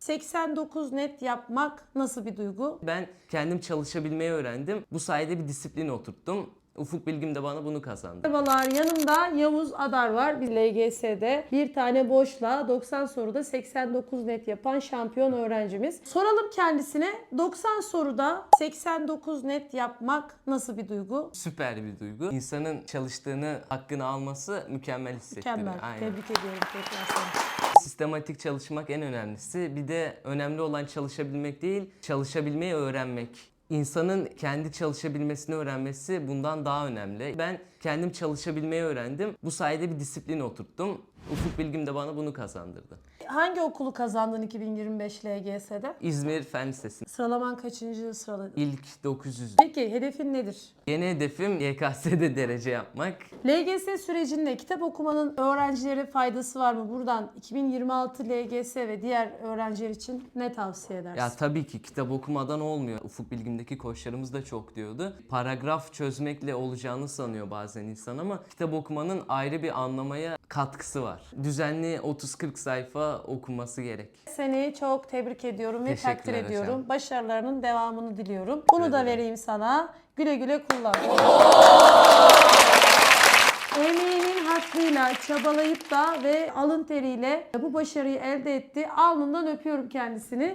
89 net yapmak nasıl bir duygu? Ben kendim çalışabilmeyi öğrendim. Bu sayede bir disiplin oturttum. Ufuk bilgim de bana bunu kazandı. Merhabalar yanımda Yavuz Adar var. Biz LGS'de bir tane boşla 90 soruda 89 net yapan şampiyon öğrencimiz. Soralım kendisine 90 soruda 89 net yapmak nasıl bir duygu? Süper bir duygu. İnsanın çalıştığını, hakkını alması mükemmel hissettiriyor. Mükemmel. Aynen. Tebrik ediyorum tekrar seni. Sistematik çalışmak en önemlisi. Bir de önemli olan çalışabilmek değil, çalışabilmeyi öğrenmek. İnsanın kendi çalışabilmesini öğrenmesi bundan daha önemli. Ben kendim çalışabilmeyi öğrendim. Bu sayede bir disiplin oturttum. Ufuk bilgim de bana bunu kazandırdı. Hangi okulu kazandın 2025 LGS'de? İzmir Fen Lisesi. Sıralaman kaçıncı sıraladın? İlk 900. Peki hedefin nedir? Yeni hedefim YKS'de derece yapmak. LGS sürecinde kitap okumanın öğrencilere faydası var mı? Buradan 2026 LGS ve diğer öğrenciler için ne tavsiye edersin? Ya tabii ki kitap okumadan olmuyor. Ufuk bilgimdeki koçlarımız da çok diyordu. Paragraf çözmekle olacağını sanıyor bazen insan ama kitap okumanın ayrı bir anlamaya katkısı var. Düzenli 30-40 sayfa okunması gerek. Seni çok tebrik ediyorum ve Teşekkürler takdir hocam. ediyorum. Başarılarının devamını diliyorum. Bunu da ederim. vereyim sana. Güle güle kullan. Emeğinin hakkıyla çabalayıp da ve alın teriyle bu başarıyı elde etti. Alnından öpüyorum kendisini.